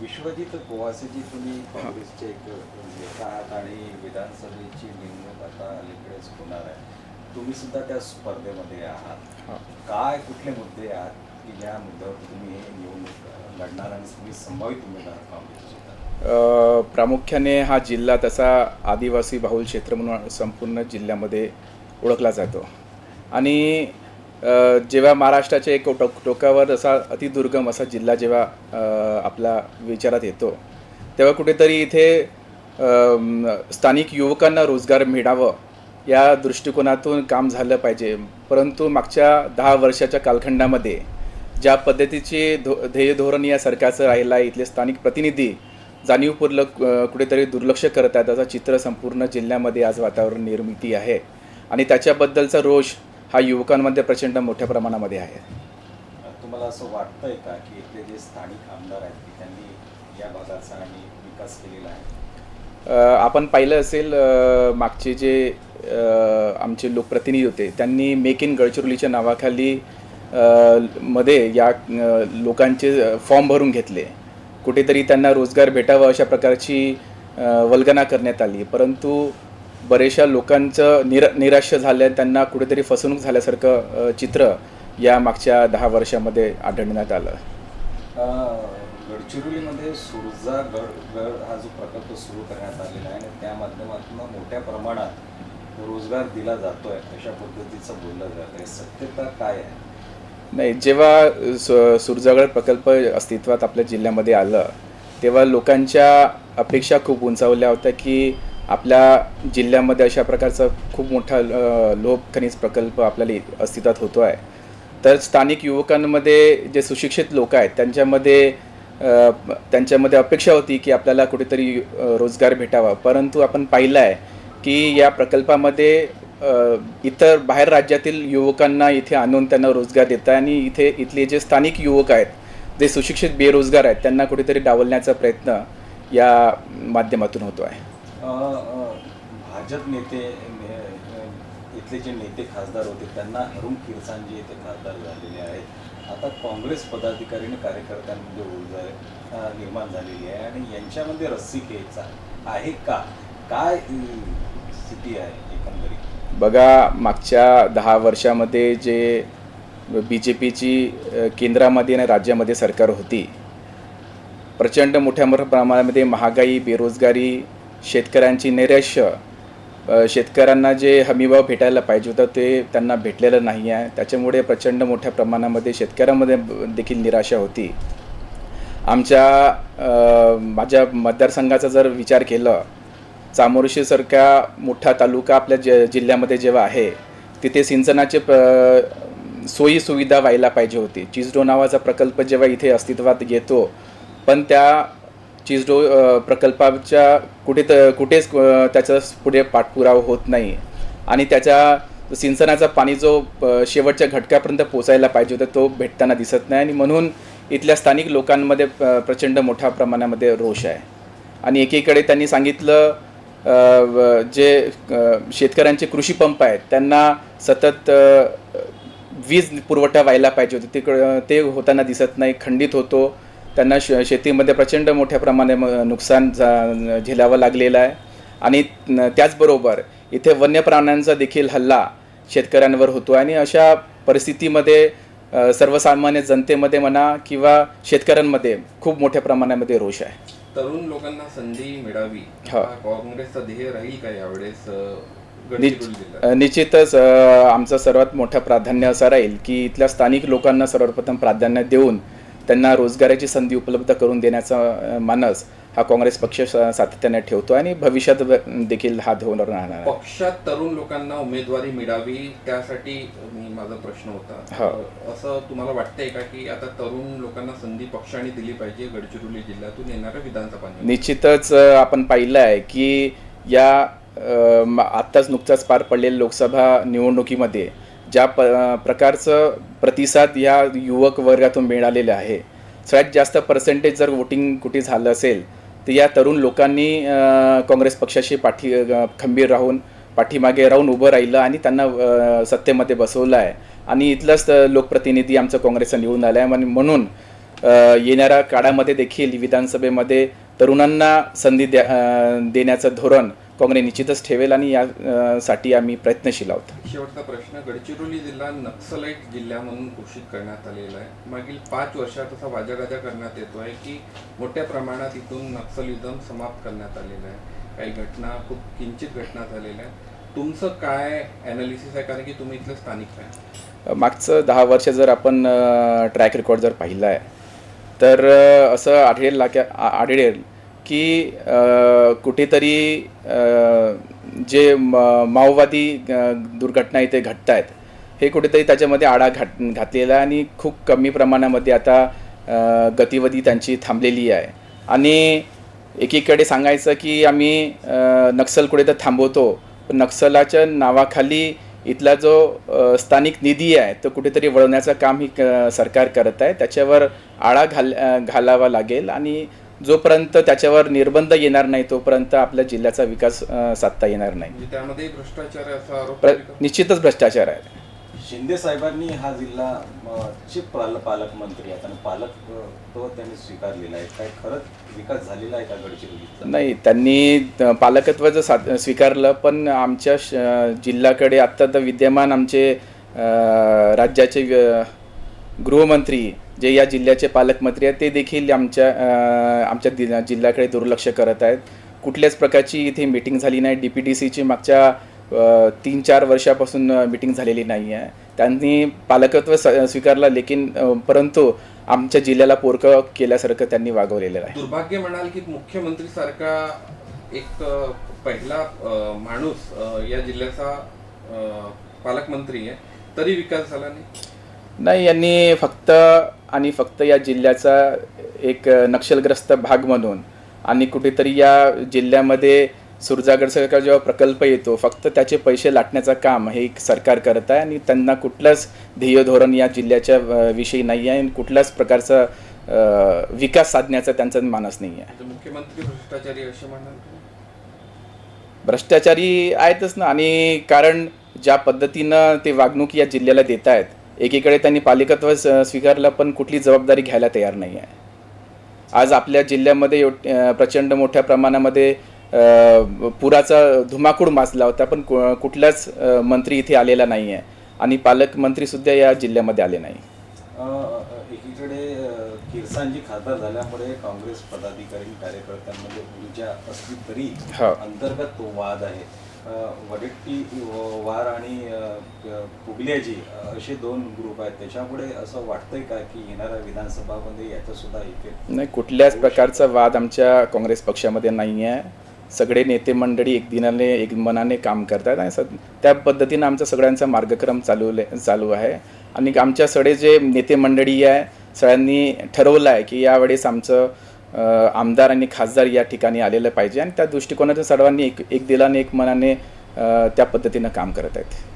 विश्वजित गोवासेजी तुम्ही काँग्रेसचे एक नेता आहात आणि विधानसभेची नेमणूक आता अलीकडेच होणार आहे. तुम्ही सुद्धा त्या स्पर्धेमध्ये आहात. काय कुठले मुद्दे आहात की ज्या मुद्द्यावर तुम्ही निवडणूक लढणार आणि तुम्ही संभावित उमेदवार काँग्रेसचे प्रामुख्याने हा जिल्हा तसा आदिवासी बहुल क्षेत्र म्हणून संपूर्ण जिल्ह्यामध्ये ओळखला जातो. आणि जेव्हा महाराष्ट्राच्या एक टोक टोकावर असा अतिदुर्गम असा जिल्हा जेव्हा आपला विचारात येतो तेव्हा कुठेतरी इथे स्थानिक युवकांना रोजगार मिळावं या दृष्टिकोनातून काम झालं पाहिजे. परंतु मागच्या दहा वर्षाच्या कालखंडामध्ये ज्या पद्धतीचे धो ध्येय धोरण या सरकारचं राहिलं आहे इथले स्थानिक प्रतिनिधी जाणीवपूर्वक कुठेतरी दुर्लक्ष करत आहेत. असं चित्र संपूर्ण जिल्ह्यामध्ये आज वातावरण निर्मिती आहे. आणि त्याच्याबद्दलचा रोष हा युवकांमध्ये प्रचंड मोठ्या प्रमाणामध्ये आहे. तुम्हाला असं वाटतंय का की इथले जे स्थानिक आमदार आहेत की त्यांनी या भागाचा आणि विकास केलेला आहे? आपण पाहिलं असेल मागचे जे आमचे लोकप्रतिनिधी होते त्यांनी मेक इन गडचिरोलीच्या नावाखाली मध्ये या लोकांचे फॉर्म भरून घेतले. कुठेतरी त्यांना रोजगार भेटावा अशा प्रकारची वल्गना करण्यात आली. परंतु बरेचशा लोकांचं निर निराश झालं त्यांना कुठेतरी फसवणूक झाल्यासारखं चित्र या मागच्या दहा वर्षामध्ये आढळण्यात आलं. गडचिरोलीमध्ये सुरजा गड गड हा जो प्रकल्प सुरू करण्यात आलेला आहे आणि त्या माध्यमातून मोठ्या प्रमाणात रोजगार दिला जातोय अशा पद्धतीचं बोललं जात आहे सत्यता काय आहे? नाही जेव्हा सु सुरजागड प्रकल्प अस्तित्वात आपल्या जिल्ह्यामध्ये आलं तेव्हा लोकांच्या अपेक्षा खूप उंचावल्या होत्या की आपल्या जिल्ह्यामध्ये अशा प्रकारचा खूप मोठा लोभ लोह खनिज प्रकल्प आपल्याला अस्तित्वात होतो आहे. तर स्थानिक युवकांमध्ये जे सुशिक्षित लोक आहेत त्यांच्यामध्ये त्यांच्यामध्ये अपेक्षा होती की आपल्याला कुठेतरी रोजगार भेटावा. परंतु आपण पाहिलं आहे की या प्रकल्पामध्ये इतर बाहेर राज्यातील युवकांना इथे आणून त्यांना रोजगार देत आहे आणि इथे इथले जे स्थानिक युवक आहेत जे सुशिक्षित बेरोजगार आहेत त्यांना कुठेतरी डावलण्याचा प्रयत्न या माध्यमातून होतो आहे. भाजप नेते ने- इथले जे नेते खासदार होते त्यांना अरुण किरसान जे येथे खासदार झालेले आहेत. आता काँग्रेस पदाधिकारी आणि कार्यकर्त्यांमध्ये ऊर्जा निर्माण झालेली आहे आणि यांच्यामध्ये रस्सी खेळचा आहे का? काय स्थिती आहे एकंदरीत? बघा मागच्या दहा वर्षामध्ये जे बी जे पीची केंद्रामध्ये आणि राज्यामध्ये सरकार होती प्रचंड मोठ्या मोठ्या प्रमाणामध्ये महागाई बेरोजगारी शेतकऱ्यांची नैराश्य शेतकऱ्यांना जे हमीभाव भेटायला पाहिजे होतं ते त्यांना भेटलेलं नाही आहे. त्याच्यामुळे प्रचंड मोठ्या प्रमाणामध्ये शेतकऱ्यामध्ये देखील निराशा होती. आमच्या माझ्या मतदारसंघाचा जर विचार केलं चामोर्शीसारखा मोठा तालुका आपल्या ज जिल्ह्यामध्ये जेव्हा आहे तिथे सिंचनाचे प सोयी सुविधा व्हायला पाहिजे होती. चिजडो नावाचा प्रकल्प जेव्हा इथे अस्तित्वात येतो पण त्या चिजडो प्रकल्पाच्या कुठे तर कुठेच त्याचा पुढे पाठपुरावा होत नाही. आणि त्याच्या सिंचनाचा पाणी जो शेवटच्या घटकापर्यंत पोचायला पाहिजे होता तो भेटताना दिसत नाही. आणि म्हणून इथल्या स्थानिक लोकांमध्ये प्रचंड मोठ्या प्रमाणामध्ये रोष आहे. आणि एकीकडे त्यांनी सांगितलं जे शेतकऱ्यांचे कृषी पंप आहेत त्यांना सतत वीज पुरवठा व्हायला पाहिजे होते. तिकडं ते होताना दिसत नाही खंडित होतो. त्यांना श शेतीमध्ये प्रचंड मोठ्या प्रमाणे म- नुकसान झा झेलावं लागलेलं आहे. आणि त्याचबरोबर इथे वन्य प्राण्यांचा देखील हल्ला शेतकऱ्यांवर होतो आणि अशा परिस्थितीमध्ये सर्वसामान्य जनतेमध्ये म्हणा किंवा शेतकऱ्यांमध्ये खूप मोठ्या प्रमाणामध्ये रोष आहे. तरुण लोकांना संधी मिळावी. हा. काँग्रेसचा ध्येय राहील का यावेळेस निश्चितच आमचं सर्वात मोठं प्राधान्य असं राहील की इथल्या स्थानिक लोकांना सर्वप्रथम प्राधान्य देऊन त्यांना रोजगाराची संधी उपलब्ध करून देण्याचा मानस हा काँग्रेस पक्ष सातत्याने ठेवतो आणि भविष्यात देखील हा धोरण राहणार आहे पक्षात तरुण लोकांना उमेदवारी मिळावी त्यासाठी माझा प्रश्न होता हा. असं तुम्हाला वाटतंय का की आता तरुण लोकांना संधी पक्षाने दिली पाहिजे गडचिरोली जिल्ह्यातून येणाऱ्या विधानसभा? निश्चितच आपण पाहिलं आहे की या आत्ताच नुकताच पार पडलेल्या लोकसभा निवडणुकीमध्ये ज्या प प्रकारचं प्रतिसाद या युवक वर्गातून मिळालेलं आहे. सगळ्यात जास्त पर्सेंटेज जर वोटिंग कुठे झालं असेल तर या तरुण लोकांनी काँग्रेस पक्षाशी पाठी खंबीर राहून पाठीमागे राहून उभं राहिलं आणि त्यांना सत्तेमध्ये बसवलं आहे. आणि इथलंच लोकप्रतिनिधी आमचं काँग्रेसचा निवडून आलं आहे आणि म्हणून येणाऱ्या काळामध्ये देखील विधानसभेमध्ये तरुणांना संधी द्या देण्याचं धोरण काँग्रेस निश्चितच ठेवेल आणि या अ, साठी आम्ही प्रयत्नशील आहोत. शेवटचा प्रश्न गडचिरोली जिल्हा नक्सलाईट जिल्हा म्हणून घोषित करण्यात आलेला आहे. मागील पाच वर्षात असा वाजागाजा करण्यात येतो आहे की मोठ्या प्रमाणात इथून नक्सलिझम समाप्त करण्यात आलेलं आहे. काही घटना खूप किंचित घटना झालेल्या आहेत. तुमचं काय ॲनालिसिस आहे? कारण की तुम्ही इथले स्थानिक आहे. मागचं दहा वर्ष जर आपण ट्रॅक रेकॉर्ड जर पाहिला आहे तर असं आढळेल आ- आढळेल की कुठेतरी जे म- माओवादी दुर्घटना इथे घडत आहेत हे कुठेतरी त्याच्यामध्ये आळा घात घातलेला आहे आणि खूप कमी प्रमाणामध्ये आता गतिविधी त्यांची थांबलेली आहे. आणि एकीकडे सांगायचं की आम्ही नक्सल कुठे तर थांबवतो पण नक्सलाच्या नावाखाली इथला जो स्थानिक निधी आहे तो कुठेतरी वळवण्याचं काम ही क- सरकार करत आहे. त्याच्यावर आळा घाल घालावा लागेल आणि जोपर्यंत त्याच्यावर निर्बंध येणार नाही तोपर्यंत आपल्या जिल्ह्याचा विकास साधता येणार नाही. म्हणजे त्यामध्ये भ्रष्टाचार? निश्चितच भ्रष्टाचार आहे. शिंदे साहेबांनी हा जिल्हा पाल पालकमंत्री आहेत आणि पालक तो त्यांनी स्वीकारलेला आहे. काय खरंच विकास झालेला आहे का गडचिरोलीचा? नाही त्यांनी पालकत्व जर सा स्वीकारलं पण आमच्या श जिल्ह्याकडे आत्ता तर विद्यमान आमचे राज्याचे गृहमंत्री जे या जिल्ह्याचे पालकमंत्री आहेत ते देखील आमच्या आमच्या दि जिल्ह्याकडे दुर्लक्ष करत आहेत. कुठल्याच प्रकारची इथे मिटिंग झाली नाही. डी पी डी सीची मागच्या तीन चार वर्षापासून मिटिंग झालेली नाही आहे. त्यांनी पालकत्व स्वीकारलं लेकिन परंतु आमच्या जिल्ह्याला पोरकं केल्यासारखं त्यांनी वागवलेलं आहे. दुर्भाग्य म्हणाल की मुख्यमंत्री सारखा एक पहिला माणूस या जिल्ह्याचा पालकमंत्री आहे. तरी विकास झाला नाही? नाही यांनी फक्त आणि फक्त या जिल्ह्याचा एक नक्षलग्रस्त भाग म्हणून आणि कुठेतरी या जिल्ह्यामध्ये सुरजागडचा जेव्हा प्रकल्प येतो फक्त त्याचे पैसे लाटण्याचं काम हे एक सरकार करत आहे आणि त्यांना कुठलंच ध्येय धोरण या जिल्ह्याच्या विषयी नाही आहे आणि कुठल्याच प्रकारचा विकास साधण्याचा त्यांचा मानस नाही आहे मुख्यमंत्री भ्रष्टाचारी असे तुम्ही? भ्रष्टाचारी आहेतच ना आणि कारण ज्या पद्धतीनं ते वागणूक या जिल्ह्याला देत आहेत एकीकडे त्यांनी पालिकत्व स्वीकारलं पण कुठली जबाबदारी घ्यायला तयार नाही आहे. आज आपल्या जिल्ह्यामध्ये एव- प्रचंड मोठ्या प्रमाणामध्ये पुराचा धुमाकूळ माजला होता पण कु- कुठलाच मंत्री इथे आलेला नाही आहे. आणि पालकमंत्रीसुद्धा या जिल्ह्यामध्ये आले नाही. एकीकडे अ, किरसांजी खासदार झाल्यामुळे काँग्रेस पदाधिकारी कार्यकर्त्यांमध्ये ऊर्जा असली तरी हो. अंतर्गत तो वाद आहे. अ, वार आणि पुगल्याजी असे दोन ग्रुप आहेत. त्याच्यामुळे असं वाटतंय का की येणाऱ्या विधानसभामध्ये याचा सुद्धा इफेक्ट नाही कुठल्याच प्रकारचा वाद आमच्या काँग्रेस पक्षामध्ये नाही आहे सगळे नेते मंडळी एक दिनाने एक मनाने काम करतात आणि सद त्या पद्धतीनं आमचा सगळ्यांचा मार्गक्रम चालू चालू आहे. आणि आमच्या सगळे जे नेते मंडळी आहे सगळ्यांनी ठरवलं आहे की यावेळेस आमचं आमदार आणि खासदार या ठिकाणी आलेलं पाहिजे आणि त्या दृष्टिकोनातून सर्वांनी एक एक दिलाने एक मनाने त्या पद्धतीनं काम करत आहेत.